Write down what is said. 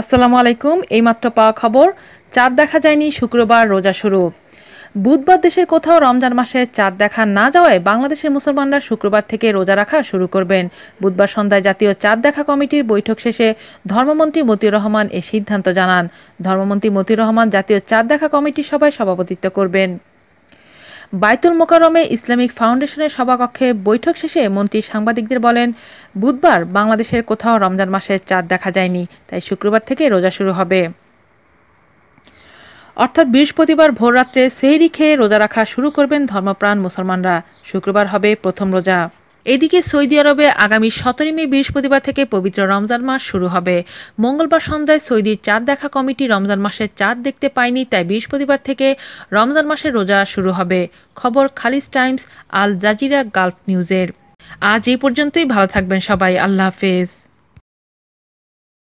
আসসালামু আলাইকুম, এইমাত্র পাওয়া খবর। চাঁদ দেখা যায়নি, শুক্রবার রোজা শুরু। বুধবার দেশের কোথাও রমজান মাসে চাঁদ দেখা না যাওয়ায় বাংলাদেশের মুসলমানরা শুক্রবার থেকে রোজা রাখা শুরু করবেন। বুধবার সন্ধ্যায় জাতীয় চাঁদ দেখা কমিটির বৈঠক শেষে ধর্মমন্ত্রী মতিউর রহমান এ সিদ্ধান্ত জানান। ধর্মমন্ত্রী মতিউর রহমান জাতীয় চাঁদ দেখা কমিটির সভায় সভাপতিত্ব করবেন। বাইতুল মোকারমে ইসলামিক ফাউন্ডেশনের সভাকক্ষে বৈঠক শেষে মন্ত্রী সাংবাদিকদের বলেন, বুধবার বাংলাদেশের কোথাও রমজান মাসে চাঁদ দেখা যায়নি, তাই শুক্রবার থেকে রোজা শুরু হবে। অর্থাৎ বৃহস্পতিবার ভোররাত্রে সেহরি খেয়ে রোজা রাখা শুরু করবেন ধর্মপ্রাণ মুসলমানরা। শুক্রবার হবে প্রথম রোজা। এদিকে সৌদি আরবে আগামী সতেরো মে বৃহস্পতিবার থেকে পবিত্র রমজান মাস শুরু হবে। মঙ্গলবার সন্ধ্যায় সৌদির চাঁদ দেখা কমিটি রমজান মাসের চাঁদ দেখতে পায়নি, তাই বৃহস্পতিবার থেকে রমজান মাসের রোজা শুরু হবে। খবর Khaleej Times, Al Jazeera, Gulf নিউজের। আজ এই পর্যন্তই, ভালো থাকবেন সবাই, আল্লাহ হাফেজ।